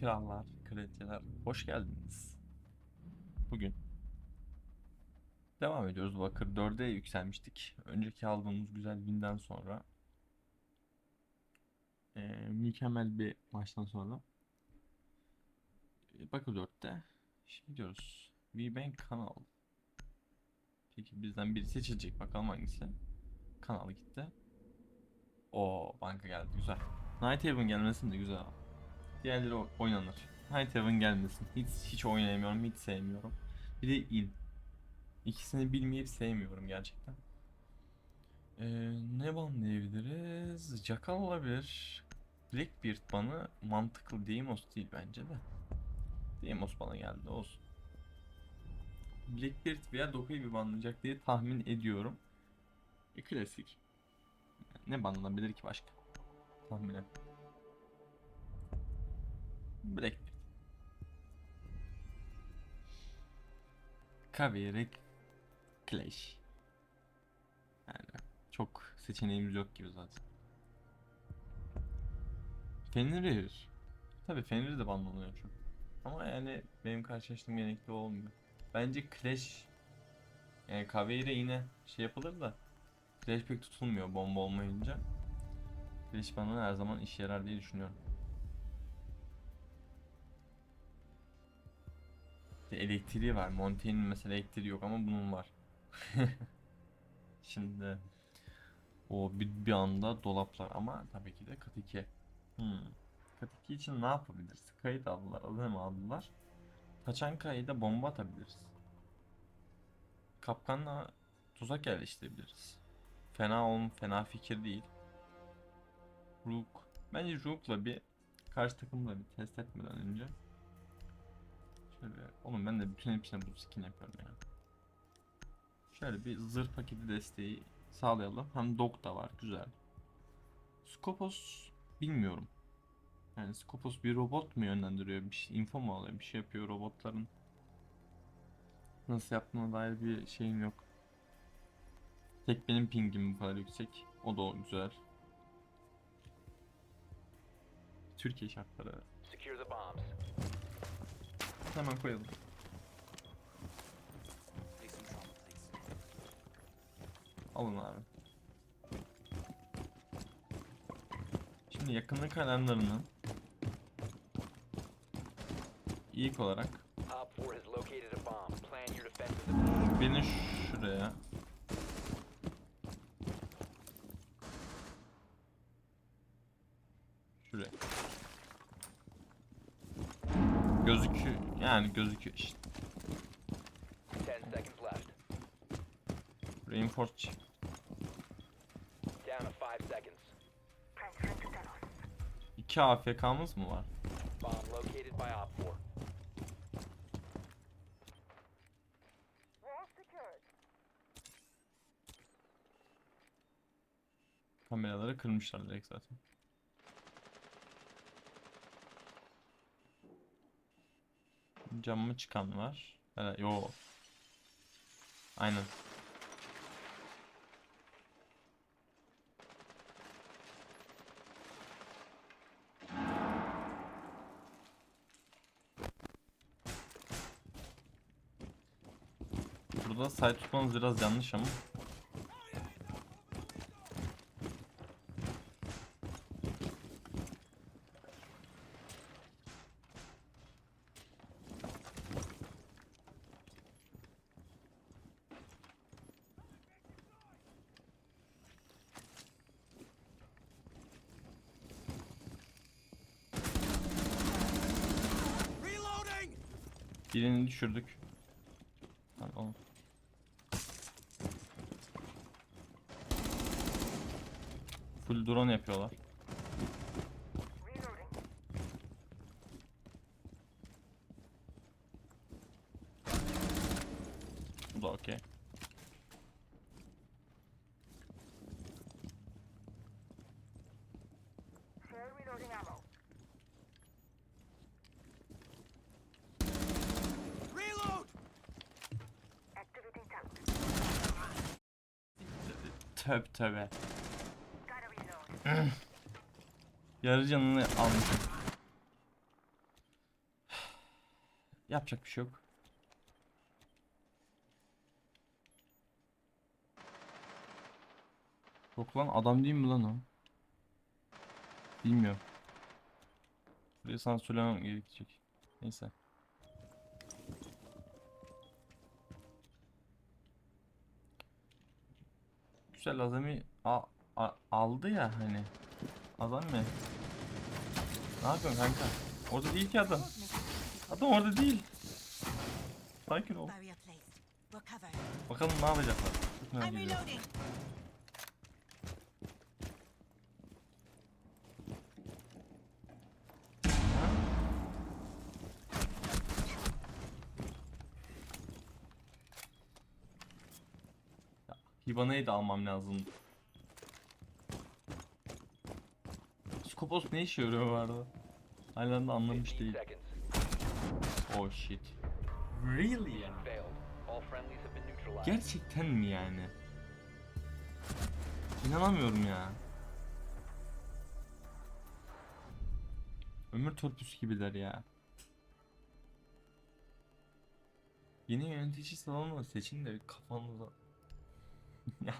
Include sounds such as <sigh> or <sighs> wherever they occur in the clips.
krallar, kraliçeler hoş geldiniz. Bugün devam ediyoruz. Bakır 4'e yükselmiştik. Önceki aldığımız güzel winden sonra eee, mükemmel bir maçtan sonra e, Bakır 4'te şey diyoruz. VBank kanal. Peki bizden biri seçilecek. Bakalım hangisi. Kanal gitti. O banka geldi. Güzel. Night Haven gelmesin de güzel abi. Diğerleri oynanır. Night Haven gelmesin. Hiç hiç oynayamıyorum, hiç sevmiyorum. Bir de in. İkisini bilmeyip sevmiyorum gerçekten. Ee, ne banlayabiliriz? Jackal olabilir. Blackbeard banı mantıklı. Deimos değil bence de. Deimos bana geldi olsun. Blackbeard veya Doku'yu bir banlayacak diye tahmin ediyorum. E, klasik. Ne banlanabilir ki başka? Tahminen. Blackbeard. Kaveri Clash. Yani çok seçeneğimiz yok gibi zaten. Fenrir. Tabii Fenrir de banlanıyor çok. Ama yani benim karşılaştığım genellikle olmuyor. Bence Clash yani Kaveri yine şey yapılır da Clash pek tutulmuyor bomba olmayınca. Clash bana her zaman işe yarar diye düşünüyorum. Elektriği var. Montaigne'in mesela elektriği yok ama bunun var. <laughs> Şimdi o bir, bir anda dolaplar ama tabii ki de kat 2. Hmm. Kat 2 için ne yapabiliriz? Kayıt aldılar, adı mı aldılar? Taçanka'ya da bomba atabiliriz. Kapkanla tuzak yerleştirebiliriz. Fena olm, fena fikir değil. Rook. Bence Rook'la bir karşı takımla bir test etmeden önce Şöyle, oğlum ben de bütün hepsine bu skin yapıyorum ya. Şöyle bir zırh paketi desteği sağlayalım. Hem dog da var, güzel. Skopos bilmiyorum. Yani Skopos bir robot mu yönlendiriyor? Bir şey, info mu alıyor? Bir şey yapıyor robotların. Nasıl yaptığına dair bir şeyim yok. Tek benim pingim bu kadar yüksek. O da güzel. Türkiye şartları. Secure the bombs. Hemen koyalım. Alın abi. Şimdi yakınlık alarmlarını ilk olarak Op 4 has located a bomb. Plan your defenses. beni şuraya şuraya gözüküyor yani gözüküyor işte 10 seconds left. reinforce. Down to 5 seconds. 2 AFK'mız mı var? Bomb located by Op 4. Kameraları kırmışlar direkt zaten. Camı çıkan var. Evet, yo. Aynen. Burada site tutmanız biraz yanlış ama. Düşürdük. Lan oğlum. Full drone yapıyorlar. Bu da okey. Töp töbe. <clears throat> Yarı canını almışım. <sighs> Yapacak bir şey yok. Yok lan adam değil mi lan o? Bilmiyorum. Buraya sana söylemem gerekecek. Neyse. Güzel azami a- a- aldı ya hani. Adam ne? Ne yapıyorsun kanka? Orada değil ki adam. Adam orada değil. Sakin ol. Bakalım ne yapacaklar. Çok merak Hibana'yı da almam lazım. Skopos ne işe yarıyor bu arada? Hala da anlamış 15 değil. Oh shit. Really ya? Gerçekten mi yani? İnanamıyorum ya. Ömür törpüsü gibiler ya. Yeni yönetici salonu seçin de kafanıza. <laughs> ya.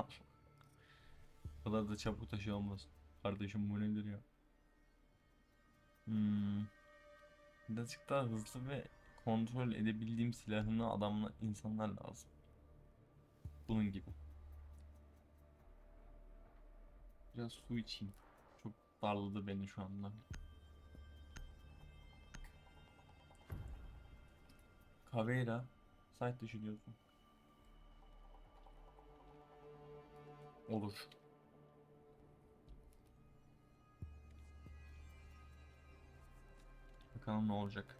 O kadar da çabuk taşı olmasın. Kardeşim bu nedir ya? Hmm. Birazcık daha hızlı ve kontrol edebildiğim silahını adamla insanlar lazım. Bunun gibi. Biraz su içeyim. Çok darladı beni şu anda. Caveira. Site dışı Olur. Bakalım ne olacak.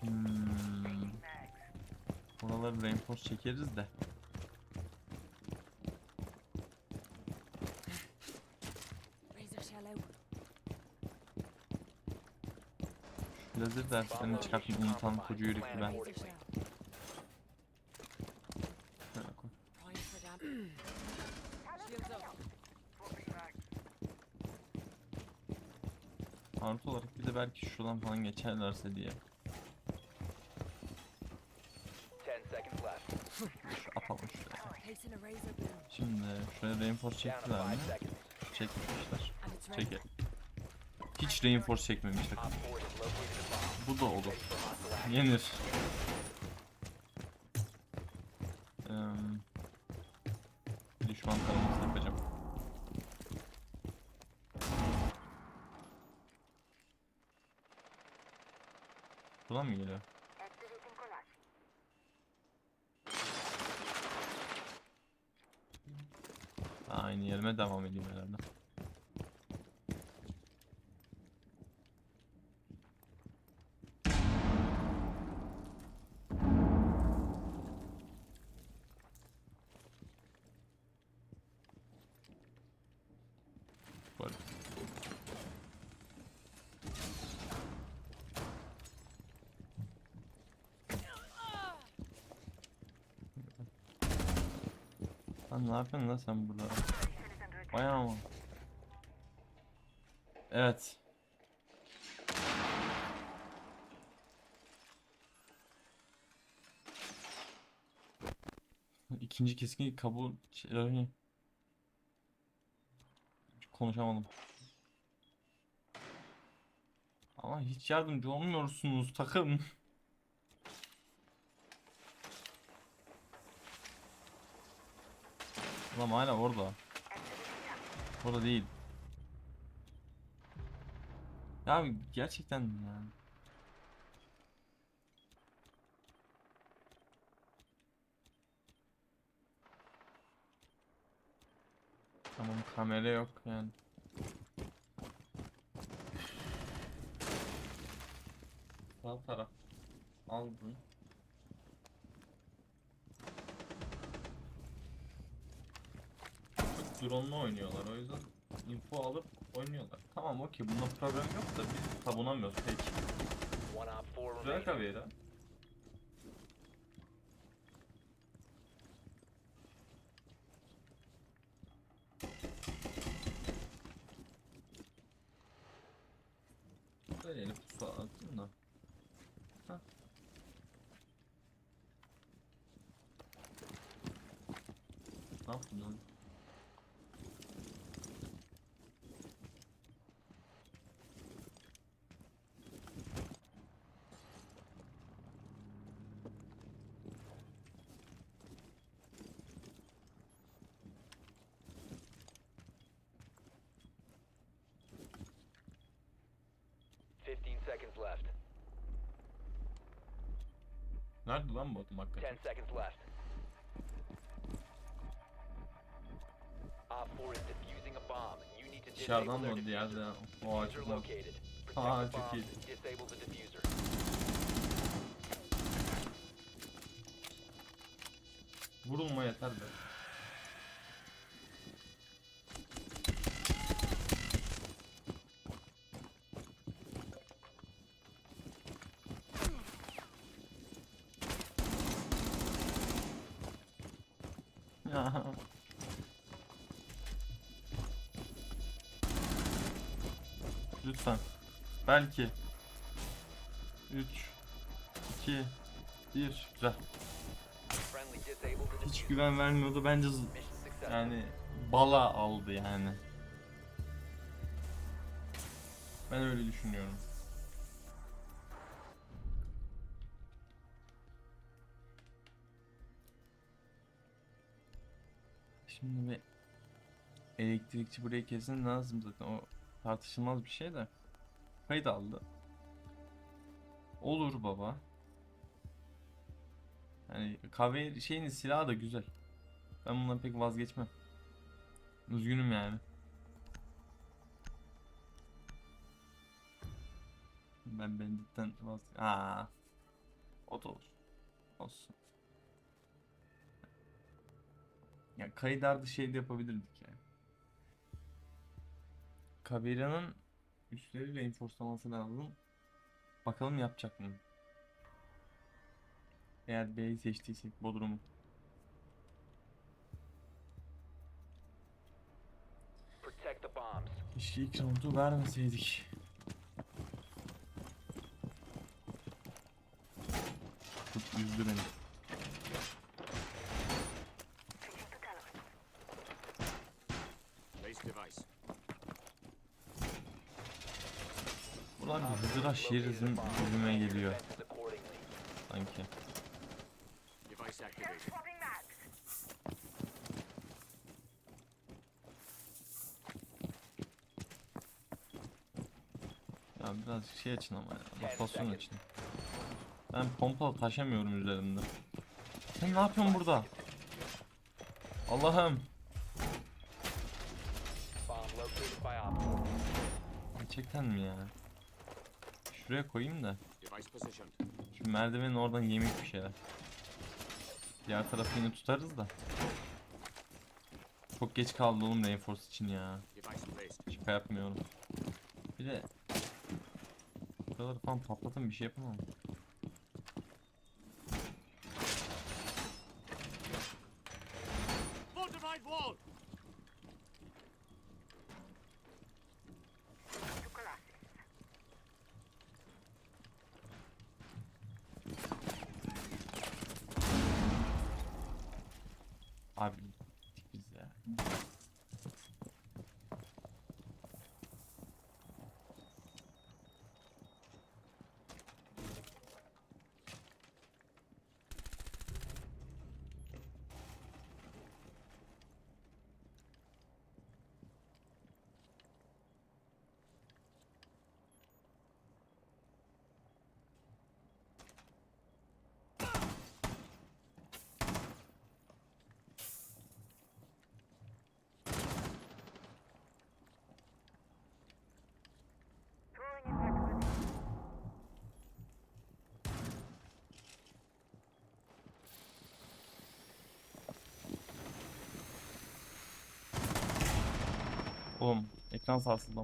Hmm. Oraları reinforce çekeriz de. Lazer derslerini çıkartmayı unutan koca yürekli ben. Belki şuradan falan geçerlerse diye. 10 seconds left. Şu atalım şuraya. Şimdi şuraya reinforce çektiler 5 mi? ready. Çekelim. Hiç reinforce çekmemişler. Op 4 has located a bomb. Bu da olur. Yenir. Eee, düşman taraması yapacağım. Buradan mı geliyor? Activating collage. Aynı yerime devam edeyim herhalde. Böyle. Lan ne yapıyorsun lan sen burada? Bayağı mı? Evet. İkinci keskin kabul şey, konuşamadım. Ama hiç yardımcı olmuyorsunuz takım. Ulan hala orada. Orada değil. Ya gerçekten ya. Tamam kamera yok yani. Sağ taraf. Aldın. Drone'la oynuyorlar o yüzden info alıp oynuyorlar. Tamam okey bunda problem yok da biz savunamıyoruz peki. One op 4 Güzel. Caveira. Böyle pusu attım da. 15 seconds left. Nerede lan bu adam 10 seconds left. Op 4 is defusing a bomb. You need to disable Dışarıdan mı diğer de diffuser. o located. Aa, çok iyi. Disable the diffuser. Vurulma yeter be. <laughs> Lütfen. Belki. 3 2 1 Güzel. Hiç güven vermiyordu bence yani bala aldı yani. Ben öyle düşünüyorum. Elektrikçi burayı kesin lazım zaten o tartışılmaz bir şey de. Kayıt aldı. Olur baba. Yani kahve şeyin silahı da güzel. Ben bundan pek vazgeçmem. Üzgünüm yani. Ben Bandit'ten vaz... Aa. O da olur. Olsun. Ya kayıdardı şey de yapabilirdik yani. Kabera'nın üstleri reinforcelaması lazım. Bakalım yapacak mı? Eğer B'yi seçtiysek Bodrum'u. Keşke ilk roundu vermeseydik. Çok üzdü beni. Ulan bir Hızır Located a Şiriz'in bomb. gözüme Plan your geliyor sanki. Ya biraz şey açın ama ya. Rotasyon açın. Ben pompalı taşımıyorum üzerimde. Sen ne yapıyorsun burada? Allah'ım. Bomb located by Op 4. Gerçekten mi ya? Şuraya koyayım da. Şu merdivenin oradan yemek bir şeyler. Diğer tarafı yine tutarız da. Çok geç kaldı oğlum Reinforce için ya. Şaka yapmıyorum. Bir de Buraları falan patlatın bir şey yapamam. Fortified wall! To Colossus. Abi gittik biz ya. Throwing in flexibility. Oğlum ekran sarsıldı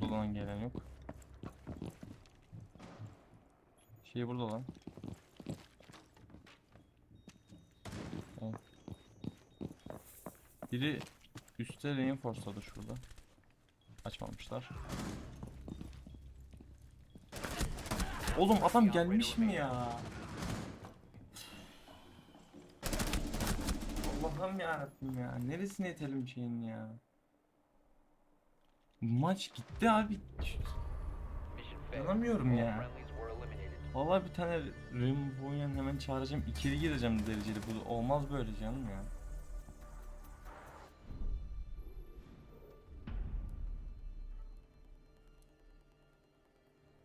Buradan gelen yok. Şey burada lan. Biri üstte reinforce'ladı şurada. Açmamışlar. Oğlum adam gelmiş mi ya? Allah'ım yarabbim ya. Neresine itelim şeyin ya? Maç gitti abi. All ya. Vallahi bir tane Rainbow'yan hemen çağıracağım. İkili gireceğim dereceli. Bu olmaz böyle canım ya.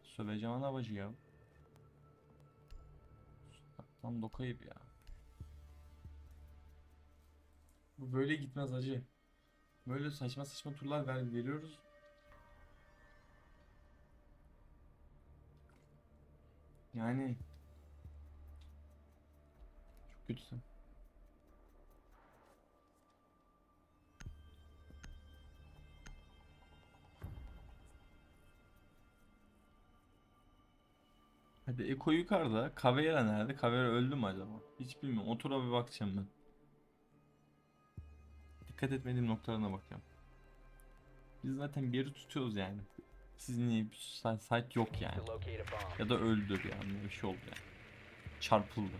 Söveceğim ana bacı ya. Tam dokayıp ya. Bu böyle gitmez acı. Böyle saçma saçma turlar ver, veriyoruz. Yani çok kötüsün. Hadi Eko yukarıda. Kavera nerede? Kavera öldü mü acaba? Hiç bilmiyorum. Otura bir bakacağım ben. Dikkat etmediğim noktalarına bakacağım. Biz zaten bir yeri tutuyoruz yani. Sizin niye bir site yok yani. Ya da öldü bir anda bir şey oldu yani. Çarpıldı.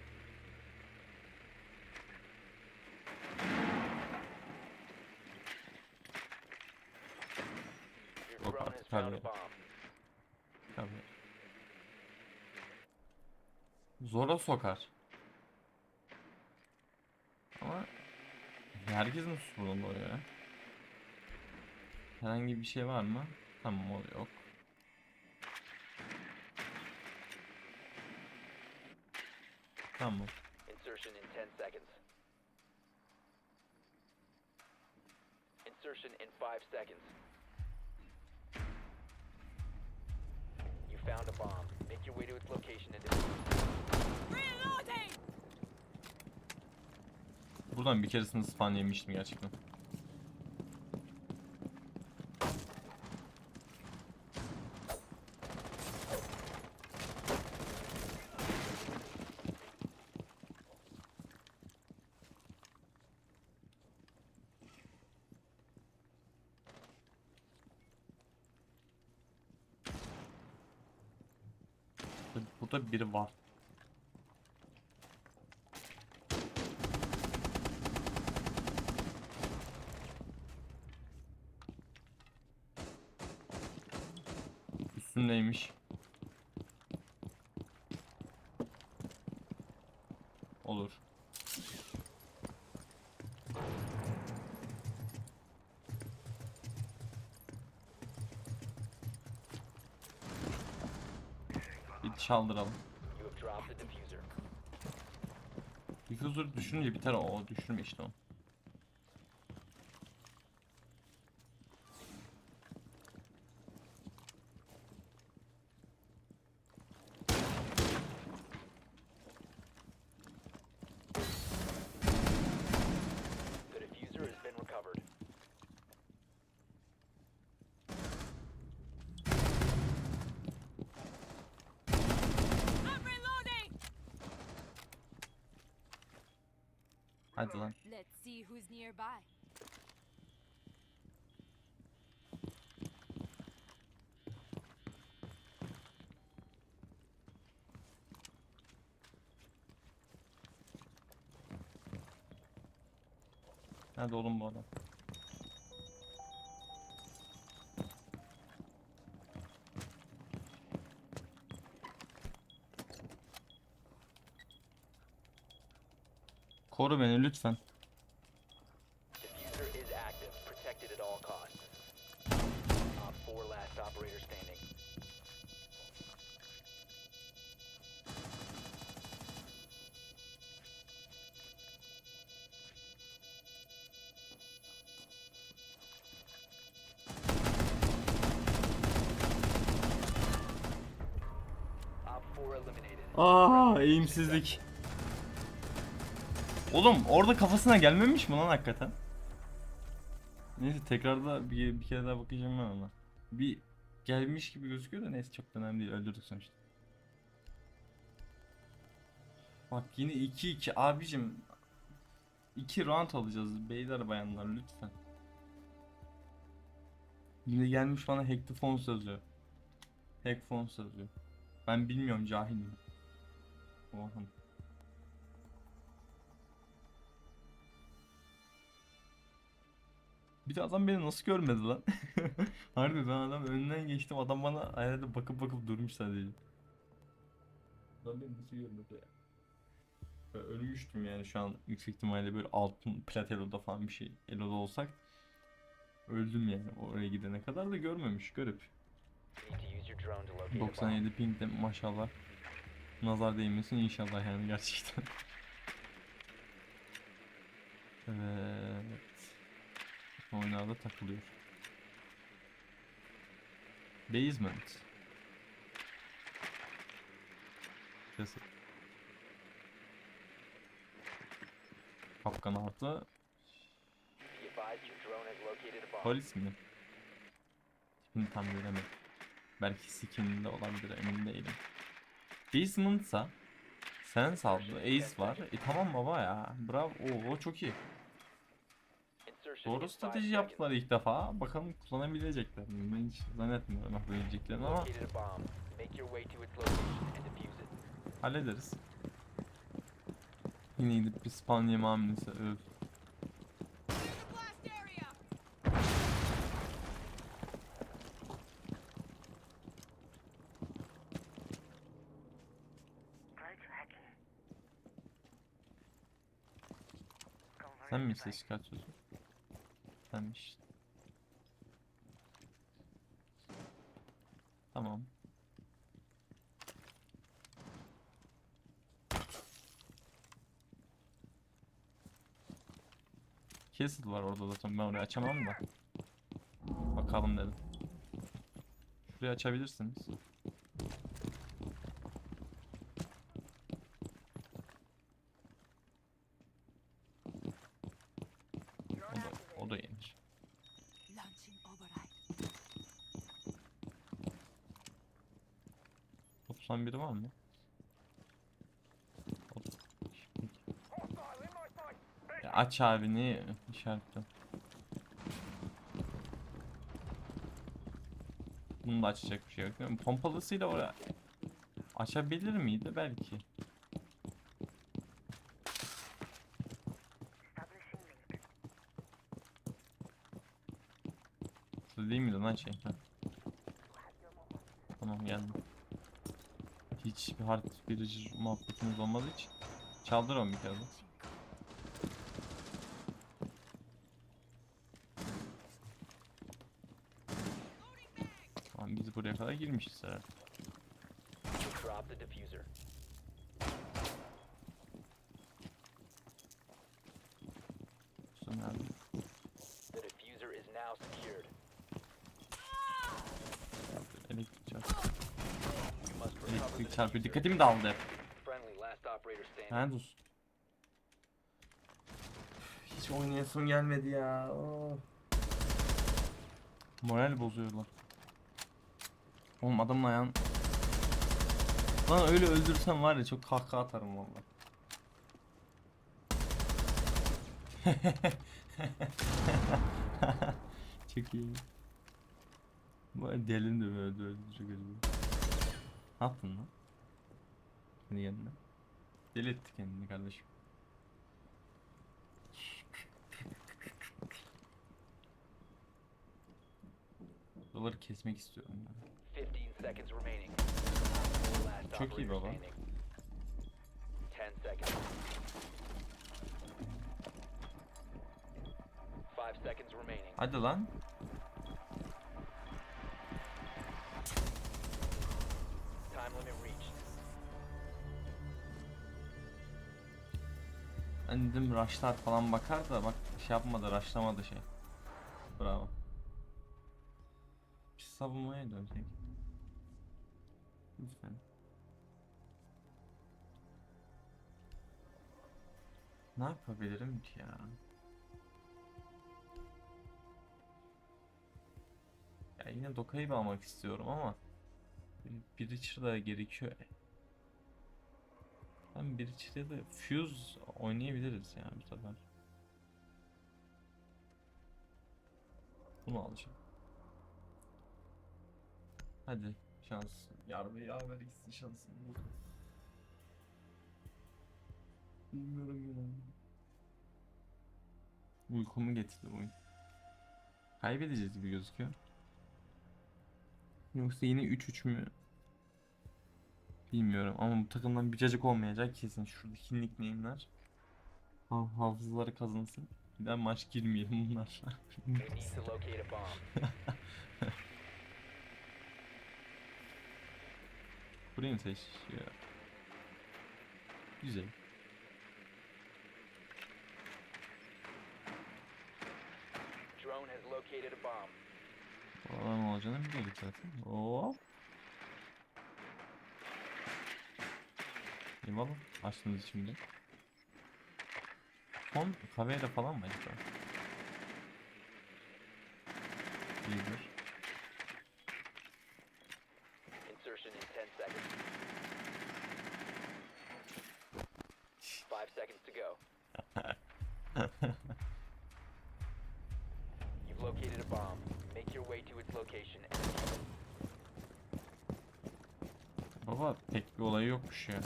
Yok artık. Tabii. Zora sokar. Ama herkes mi sorun oraya? Herhangi bir şey var mı? Tamam o yok. Tamam. Insertion in 10 seconds. Insertion in 5 seconds. You found a bomb. Make your way to its location and defuse. Buradan bir keresinde spawn yemiştim gerçekten. Burada biri var. Üstündeymiş. Olur. Bir çaldıralım. Diffuser. Düşünce biter o düşürme işte o. The diffuser has been recovered. I'm reloading! Hadi lan. Let's see who's nearby. Nerede oğlum bu adam? Op 4 eliminated. Aa, eğimsizlik. Oğlum orada kafasına gelmemiş mi lan hakikaten? Neyse tekrarda bir, bir kere daha bakacağım ben ona. Bir gelmiş gibi gözüküyor da neyse çok önemli değil öldürdük sonuçta. Bak yine 2-2 abicim. iki round alacağız beyler bayanlar lütfen. Yine gelmiş bana yazıyor. Hack phone yazıyor. Ben bilmiyorum cahilim. Oha. Bir de adam beni nasıl görmedi lan? <laughs> Harbiden ben adam önünden geçtim adam bana ayarda bakıp bakıp durmuş sadece. Adam beni nasıl görmedi ya? Böyle ölmüştüm yani şu an yüksek ihtimalle böyle altın plat elo'da falan bir şey elo'da olsak öldüm yani oraya gidene kadar da görmemiş garip. You need to use your drone to locate a bomb. 97 ping de maşallah nazar değmesin inşallah yani gerçekten. <laughs> Evet. Oyunlarda takılıyor. Basement. Kesin. Kapkan altı. Polis mi? Tipini tam göremedim. Belki skininde olabilir emin değilim. Basement'sa sen saldı. Ace var. E tamam baba ya. Bravo. Oo, çok iyi. Doğru strateji yaptılar ilk defa. Bakalım kullanabilecekler mi? Ben hiç zannetmiyorum yapabileceklerini ama hallederiz. Yine gidip bir spawn yeme hamlesi. Cover Sen mi ses çıkartıyorsun? Senmiş. Tamam. Castle var orada zaten ben orayı açamam da. Bakalım dedim. Şurayı açabilirsiniz. O da, o da yenir. Launching override. 91 var mı? Aç abi ne işaretle. Bunu da açacak bir şey yok değil mi? Pompalısıyla oraya açabilir miydi belki? Değil miydi lan şey? Ha. Tamam geldim. Hiç bir hard bir muhabbetimiz olmadığı için. Çaldır onu bir kere. Tamam biz buraya kadar girmişiz herhalde. Drop the diffuser. Şu nerede? The diffuser is now secured. Elektrik çarpıyor. You must recover the Elektrik çarpıyor. Dikkatimi dağıldı hep. Dur. Hiç oynayasım gelmedi ya. Oh. Moral bozuyorlar. Oğlum adamın ayağın... Lan öyle öldürsem var ya çok kahkaha atarım vallahi. <laughs> çok iyi. Bu delin de böyle öldürecek öldü. Ne yaptın lan? Kendi kendine. Deli etti kendini kardeşim. Buraları kesmek istiyorum ben. 15 seconds remaining. Last Çok iyi baba. standing. 10 seconds. 5 seconds remaining. Hadi lan. Time limit Ben dedim rushlar falan bakar da bak şey yapmadı rushlamadı şey. Bravo. Biz savunmaya dönsek. Lütfen. Ne yapabilirim ki ya? Ya yine Doka'yı almak istiyorum ama bir Breacher da gerekiyor. Ben bir içeriye de Fuse oynayabiliriz yani bu sefer. Bunu alacağım. Hadi şans. Yarbe yaver gitsin şansın. Bilmiyorum ya. Uykumu getirdi bu oyun. Kaybedeceğiz gibi gözüküyor. Yoksa yine 3-3 mü Bilmiyorum ama bu takımdan bir cacık olmayacak kesin. Şuradaki nickname'ler. Ha, hafızaları kazansın. Bir daha maç girmeyelim bunlar. <laughs> Burayı mı seçiyor? Güzel. Drone has located a bomb. Oradan olacağını biliyorduk zaten. Hop. Eyvallah. Açtığınız için de. Son kaveyle falan mı acaba? İyidir. Insertion in 10 seconds. 5 seconds to go. You've located a bomb. Make your way to its location and defuse it. Baba pek bir olayı yokmuş ya.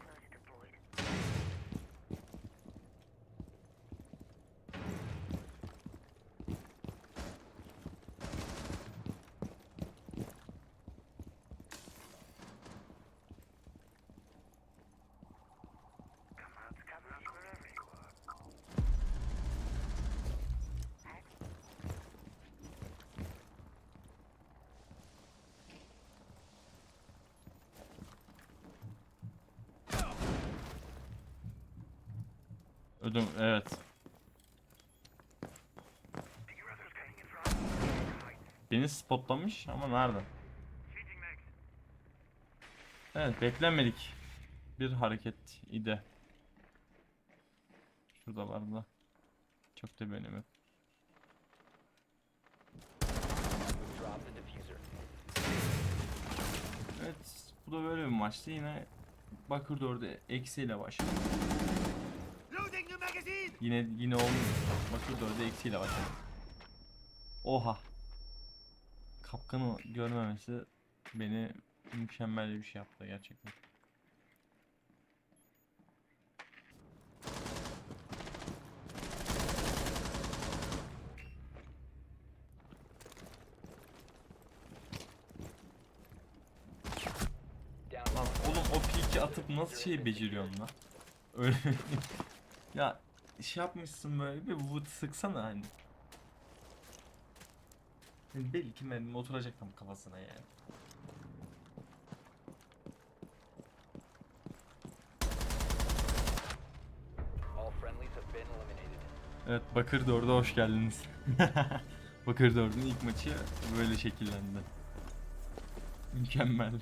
Close deployed. Come out, come out wherever you are. Ödüm evet. Beni spotlamış ama nerede? Evet beklenmedik bir hareket idi. Şurada vardı. Çok da diffuser. Evet bu da böyle bir maçtı yine Bakır 4'e eksiyle başladı. Yine yine olmuyor. Bakır 4'e eksiyle başladı. Oha. Kapkanı görmemesi beni mükemmel bir şey yaptı gerçekten. Lan oğlum o piki atıp nasıl şey beceriyorsun lan? Öyle ya şey yapmışsın böyle bir vıt sıksana hani. Yani Belki mermi oturacak tam kafasına yani. Evet Bakır 4'e hoş geldiniz. <laughs> Bakır 4'ün ilk maçı böyle şekillendi. Mükemmel.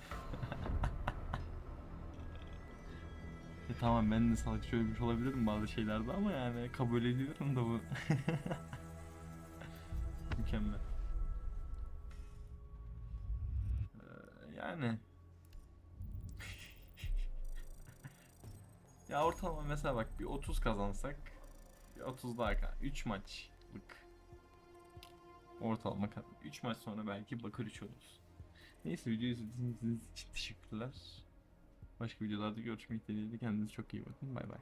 Tamam ben de salak söylemiş olabilirim bazı şeylerde ama yani kabul ediyorum da bu. <laughs> Mükemmel. Ee, yani. <laughs> ya ortalama mesela bak bir 30 kazansak bir 30 daha 3 maçlık ortalama 3 maç sonra belki bakır 3 oluruz. Neyse videoyu izlediğiniz için teşekkürler. Başka videolarda görüşmek dileğiyle kendinize çok iyi bakın. Bay bay.